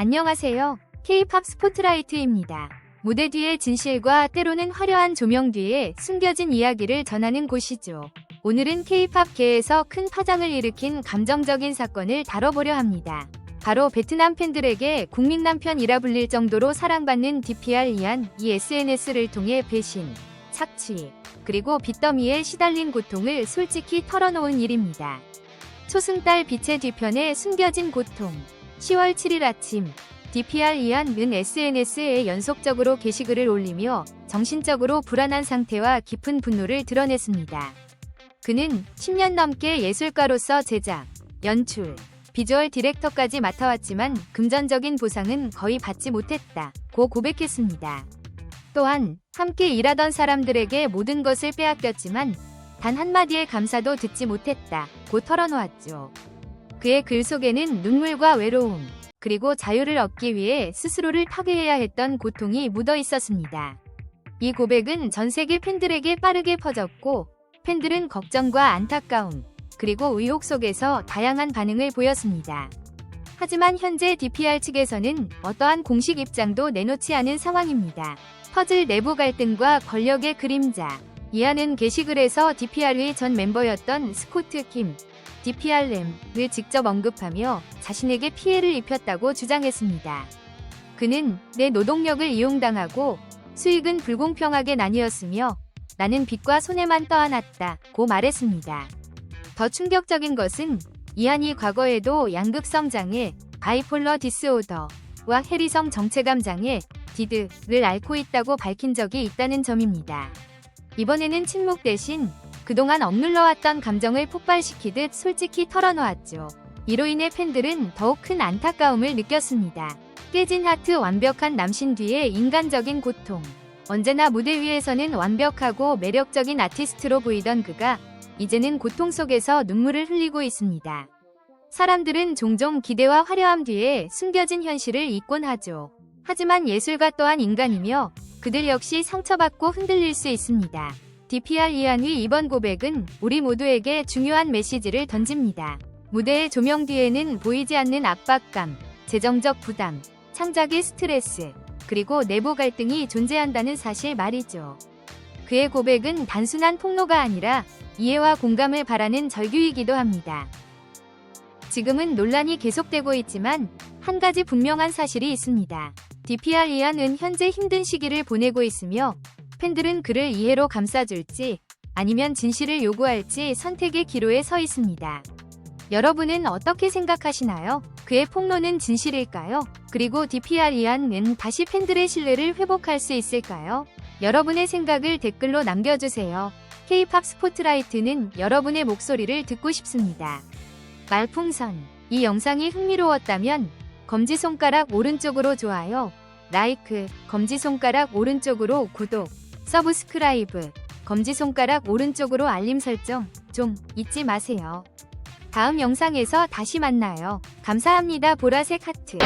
안녕하세요. K-팝 스포트라이트입니다. 무대 뒤의 진실과 때로는 화려한 조명 뒤에 숨겨진 이야기를 전하는 곳이죠. 오늘은 K-팝계에서 큰 파장을 일으킨 감정적인 사건을 다뤄보려 합니다. 바로 베트남 팬들에게 국민 남편이라 불릴 정도로 사랑받는 DPR 이한 이 SNS를 통해 배신, 착취, 그리고 빚더미에 시달린 고통을 솔직히 털어놓은 일입니다. 초승달 빛의 뒤편에 숨겨진 고통. 10월 7일 아침, DPR 이한은 SNS에 연속적으로 게시글을 올리며 정신적으로 불안한 상태와 깊은 분노를 드러냈습니다. 그는 10년 넘게 예술가로서 제작, 연출, 비주얼 디렉터까지 맡아왔지만 금전적인 보상은 거의 받지 못했다. 고 고백했습니다. 또한 함께 일하던 사람들에게 모든 것을 빼앗겼지만 단 한마디의 감사도 듣지 못했다. 고 털어놓았죠. 그의 글 속에는 눈물과 외로움, 그리고 자유를 얻기 위해 스스로를 파괴해야 했던 고통이 묻어 있었습니다. 이 고백은 전 세계 팬들에게 빠르게 퍼졌고, 팬들은 걱정과 안타까움, 그리고 의혹 속에서 다양한 반응을 보였습니다. 하지만 현재 DPR 측에서는 어떠한 공식 입장도 내놓지 않은 상황입니다. 퍼즐 내부 갈등과 권력의 그림자. 이하는 게시글에서 DPR의 전 멤버였던 스코트 킴, DPR램을 직접 언급하며 자신에게 피해를 입혔다고 주장했습니다. 그는 내 노동력을 이용당하고 수익은 불공평하게 나뉘었으며 나는 빚과 손해만 떠안았다 고 말했습니다. 더 충격적인 것은 이한이 과거에도 양극성 장애, 바이폴러 디스오더와 해리성 정체감 장애, 디드를 앓고 있다고 밝힌 적이 있다는 점입니다. 이번에는 침묵 대신 그동안 억눌러왔던 감정을 폭발시키듯 솔직히 털어놓았죠. 이로 인해 팬들은 더욱 큰 안타까움을 느꼈습니다. 깨진 하트 완벽한 남신 뒤의 인간적인 고통. 언제나 무대 위에서는 완벽하고 매력적인 아티스트로 보이던 그가 이제는 고통 속에서 눈물을 흘리고 있습니다. 사람들은 종종 기대와 화려함 뒤에 숨겨진 현실을 잊곤 하죠. 하지만 예술가 또한 인간이며 그들 역시 상처받고 흔들릴 수 있습니다. DPR 이한의 이번 고백은 우리 모두에게 중요한 메시지를 던집니다. 무대의 조명 뒤에는 보이지 않는 압박감, 재정적 부담, 창작의 스트레스, 그리고 내부 갈등이 존재한다는 사실 말이죠. 그의 고백은 단순한 폭로가 아니라 이해와 공감을 바라는 절규이기도 합니다. 지금은 논란이 계속되고 있지만 한 가지 분명한 사실이 있습니다. DPR 이한은 현재 힘든 시기를 보내고 있으며 팬들은 그를 이해로 감싸줄지 아니면 진실을 요구할지 선택의 기로에 서 있습니다. 여러분은 어떻게 생각하시나요? 그의 폭로는 진실일까요? 그리고 DPR 이한은 다시 팬들의 신뢰를 회복할 수 있을까요? 여러분의 생각을 댓글로 남겨주세요. K-팝 스포트라이트는 여러분의 목소리를 듣고 싶습니다. 말풍선. 이 영상이 흥미로웠다면 검지손가락 오른쪽으로 좋아요, 라이크, 검지손가락 오른쪽으로 구독, 서브스크라이브, 검지손가락 오른쪽으로 알림 설정 좀 잊지 마세요. 다음 영상에서 다시 만나요. 감사합니다. 보라색 하트.